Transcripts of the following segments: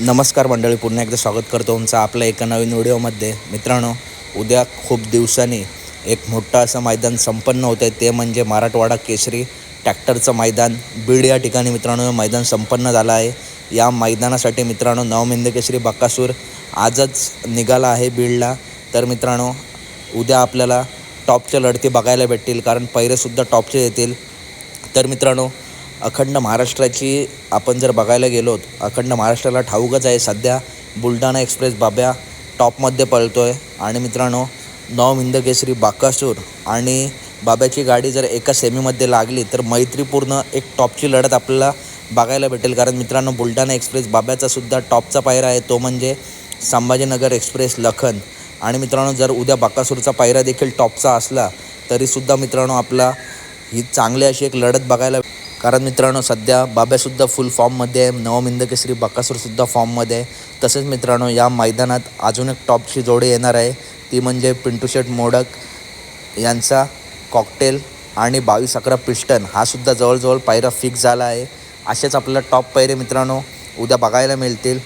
नमस्कार मंडळी पुन्हा एकदा स्वागत करतो तुमचं आपल्या एका नवीन व्हिडिओमध्ये. मित्रांनो उद्या खूप दिवसांनी एक मोठं असं मैदान संपन्न होतं आहे ते म्हणजे मराठवाडा केसरी ट्रॅक्टरचं मैदान. बीड या ठिकाणी मित्रांनो हे मैदान संपन्न झालं आहे. या मैदानासाठी मित्रांनो नवमिंद केसरी बक्कासूर आजच निघाला आहे बीडला. तर मित्रांनो उद्या आपल्याला टॉपच्या लढती बघायला भेटतील कारण पैरेसुद्धा टॉपचे येतील. तर मित्रांनो अखंड महाराष्ट्राची आपण जर बघायला गेलोत अखंड महाराष्ट्राला ठाऊकच आहे सध्या. बुलढाणा एक्सप्रेस बाब्या टॉपमध्ये पळतो आहे आणि मित्रांनो नव हिंद केसरी बाकासूर आणि बाब्याची गाडी जर एका सेमीमध्ये लागली तर मैत्रीपूर्ण एक टॉपची लढत आपल्याला बघायला भेटेल. कारण मित्रांनो बुलढाणा एक्सप्रेस बाब्याचा सुद्धा टॉपचा पायरा आहे. तो म्हणजे संभाजीनगर एक्सप्रेस लखन. आणि मित्रांनो जर उद्या बाकासूरचा पायरा देखील टॉपचा असला तरीसुद्धा मित्रांनो आपला ही चांगली अशी एक लढत बघायला कारण मित्रांनो सध्या बाब्यासुद्धा फुल फॉर्ममध्ये आहे. नवमिंद केसरी बकासूरसुद्धा फॉर्ममध्ये आहे. तसेच मित्रांनो या मैदानात अजून एक टॉपची जोडी येणार आहे. ती म्हणजे पिंटू शेट मोडक यांचा कॉकटेल आणि बावीस अकरा पिस्टन. हा सुद्धा जवळजवळ पायरा फिक्स झाला आहे. असेच आपल्याला टॉप पायरे मित्रांनो उद्या बघायला मिळतील.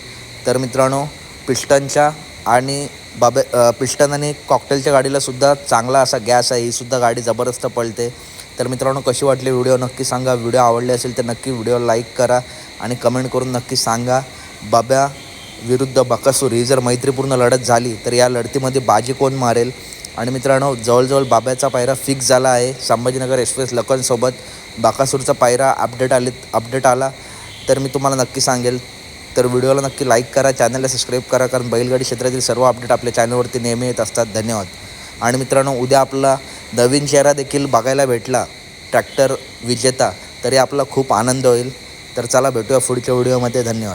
तर मित्रांनो पिस्टनच्या आणि बाबे पिस्टन आणि कॉकटेलच्या गाडीलासुद्धा चांगला असा गॅस आहे. ही सुद्धा गाडी जबरदस्त पळते. तर मित्रांनो कशी वाटली व्हिडिओ नक्की सांगा. व्हिडिओ आवडले असेल तर नक्की व्हिडिओ लाईक करा आणि कमेंट करून नक्की सांगा. बाब्या विरुद्ध बकासूर ही जर मैत्रीपूर्ण लढत झाली तर या लढतीमध्ये बाजी कोण मारेल? आणि मित्रांनो जवळजवळ बाब्याचा पायरा फिक्स झाला आहे. संभाजीनगर एक्सप्रेस लखनसोबत बाकासूरचा पायरा अपडेट आले अपडेट आला. तर मी तुम्हाला नक्की सांगेल तर व्हिडिओला नक्की लाईक करा चॅनलला सबस्क्राईब करा कारण बैलगाडी क्षेत्रातील सर्व अपडेट आपल्या चॅनलवरती नेहमी येत असतात. धन्यवाद. आणि मित्रांनो उद्या आपला नवीन चेहरा देखील बघायला भेटला ट्रॅक्टर विजेता तरी आपला खूप आनंद होईल. तर चला भेटूया पुढच्या व्हिडिओमध्ये. धन्यवाद.